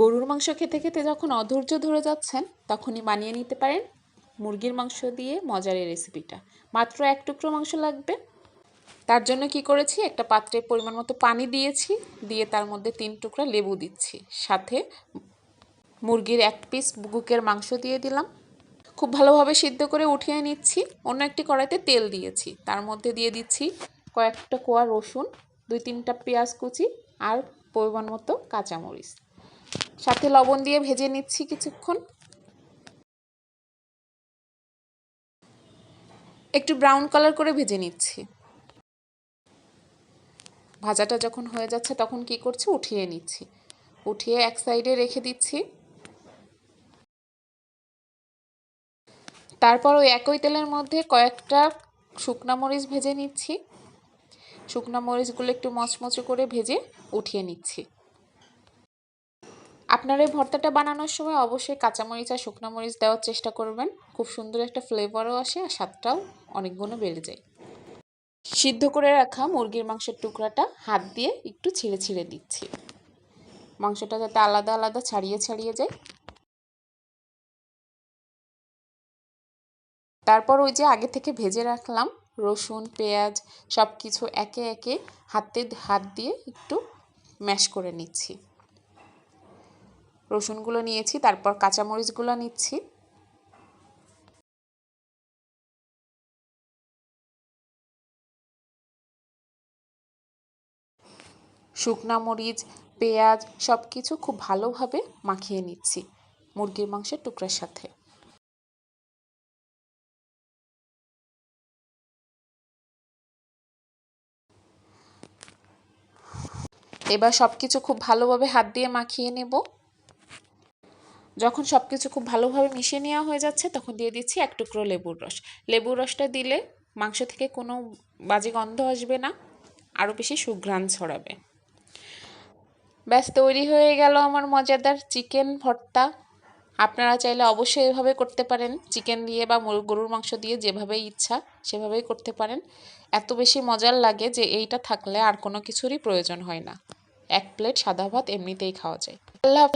গরুর মাংস খেতে খেতে যখন অধৈর্য ধরে যাচ্ছেন, তখনই বানিয়ে নিতে পারেন মুরগির মাংস দিয়ে মজার এই রেসিপিটা। মাত্র এক টুকরো মাংস লাগবে। তার জন্য কি করেছি? একটা পাত্রে পরিমাণ মতো পানি দিয়েছি, দিয়ে তার মধ্যে তিন টুকরা লেবু দিচ্ছি। সাথে মুরগির এক পিস বুকের মাংস দিয়ে দিলাম। খুব ভালোভাবে সিদ্ধ করে উঠিয়ে নিচ্ছি। অন্য একটি কড়াইতে তেল দিয়েছি। তার মধ্যে দিয়ে দিচ্ছি কয়েকটা কোয়া রসুন, দুই তিনটা পেঁয়াজ কুচি আর পরিমাণ মতো কাঁচামরিচ। সাথে লবণ দিয়ে ভেজে নিচ্ছি কিছুক্ষণ। একটু ব্রাউন কালার করে ভেজে নিচ্ছি। ভাজাটা যখন হয়ে যাচ্ছে তখন কি করছি? উঠিয়ে নিচ্ছি। উঠিয়ে এক সাইডে রেখে দিচ্ছি। তারপর ওই একই তেলের মধ্যে কয়েকটা শুকনা মরিচ ভেজে নিচ্ছি। শুকনা মরিচগুলো একটু মচমচে করে ভেজে উঠিয়ে নিচ্ছি। আপনারা এই ভর্তাটা বানানোর সময় অবশ্যই কাঁচামরিচ আর শুকনো মরিচ দেওয়ার চেষ্টা করবেন। খুব সুন্দর একটা ফ্লেভারও আসে আর স্বাদটাও অনেক গুণে বেড়ে যায়। সিদ্ধ করে রাখা মুরগির মাংসের টুকরাটা হাত দিয়ে একটু ছিঁড়ে ছিঁড়ে দিচ্ছি। মাংসটা যাতে আলাদা আলাদা ছাড়িয়ে ছাড়িয়ে যায়। তারপর ওই যে আগে থেকে ভেজে রাখলাম রসুন, পেঁয়াজ সব কিছু একে একে হাতে হাত দিয়ে একটু ম্যাশ করে নিচ্ছি। রসুনগুলো নিয়েছি, তারপর কাঁচামরিচগুলো নিচ্ছি। শুকনা মরিচ, পেঁয়াজ সব কিছু খুব ভালোভাবে মাখিয়ে নিচ্ছি মুরগির মাংসের টুকরার সাথে। এবার সব কিছু খুব ভালোভাবে হাত দিয়ে মাখিয়ে নেব। যখন সব কিছু খুব ভালোভাবে মিশিয়ে নেওয়া হয়ে যাচ্ছে, তখন দিয়ে দিচ্ছি এক টুকরো লেবুর রস। লেবুর রসটা দিলে মাংস থেকে কোনো বাজে গন্ধ আসবে না, আরও বেশি সুঘ্রাণ ছড়াবে। ব্যাস, তৈরি হয়ে গেল আমার মজাদার চিকেন ভর্তা। আপনারা চাইলে অবশ্যই এভাবে করতে পারেন। চিকেন দিয়ে বা গরুর মাংস দিয়ে যেভাবে ইচ্ছা সেভাবেই করতে পারেন। এত বেশি মজার লাগে যে এইটা থাকলে আর কোনো কিছুরই প্রয়োজন হয় না। এক প্লেট সাদা ভাত এমনিতেই খাওয়া যায়। আল্লাহ